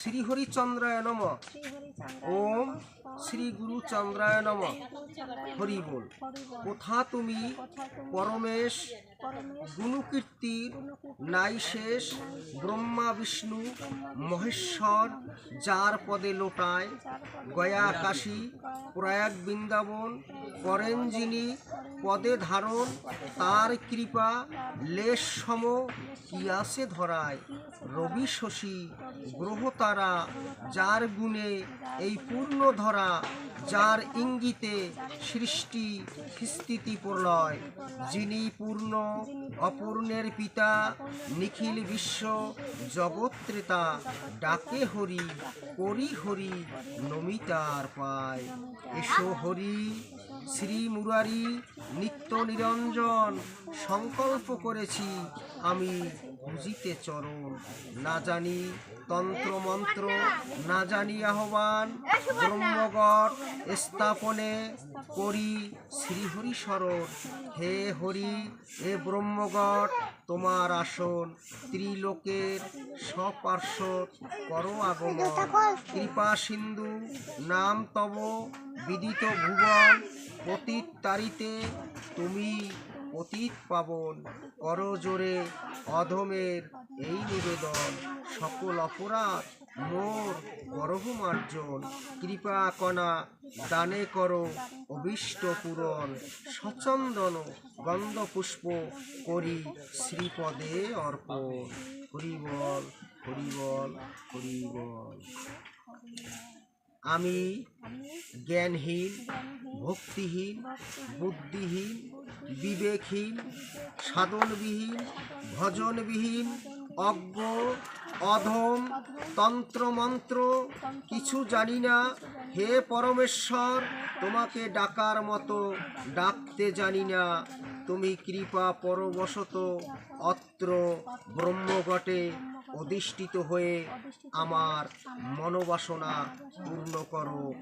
শ্রীহরিচন্দ্রায় নম। ওম শ্রী গুরুচন্দ্রায় নম। হরি বল কোথা তুমি পরমেশ গুণকীর্তির নাই শেষ ব্রহ্মা বিষ্ণু মহেশ্বর যার পদে লোটায় গয়া কাশী প্রয়াগ বৃন্দাবন করেন যিনি পদে ধারণ তার কৃপা লেশ সম কি আছে ধরায় রবি শশী গ্রহ তারা, যার গুণে এই পূর্ণ ধরা যার ইঙ্গিতে সৃষ্টি স্থিতি প্রলয়, যিনি পূর্ণ, অপূর্ণের পিতা, নিখিল বিশ্ব জগত্রেতা ডাকে হরি, করি হরি, নমিতার পায়। এসো হরি। শ্রী মুরারি নিত্য নিরঞ্জন সংকল্প করেছি আমি বুঝিতে চরণ। না জানি তন্ত্র মন্ত্র না জানি আহ্বান ব্রহ্মগট স্থাপনে করি শ্রীহরি স্মরণ হে হরি, হে ব্রহ্মগট তোমার আসন ত্রিলোকের সপার্শ্ব করো আগমন। কৃপা সিন্ধু, নাম তব বিদিত ভুবন, পতিত তারিতে তুমি পতিত পাবন। কর জোরে অধমের এই নিবেদন। সকল অপরাধ মোর গর্ভ মার্জন কৃপা কণা দানে করো অভীষ্ট পূরণ। সচন্দন গন্ধ পুষ্প করি শ্রীপদে অর্পণ। হরিবল হরিবল হরিবল। আমি জ্ঞানহীন ভক্তিহীন বুদ্ধিহীন বিবেকহীন সাধনবিহীন ভজনবিহীন অজ্ঞ অধম তন্ত্রমন্ত্র কিছু জানি না। হে পরমেশ্বর তোমাকে ডাকার মতো ডাকতে জানি না। তুমি কৃপা পরবশত অত্র ব্রহ্মঘটে অধিষ্ঠিত হয়ে আমার মনোবাসনা পূর্ণ করো।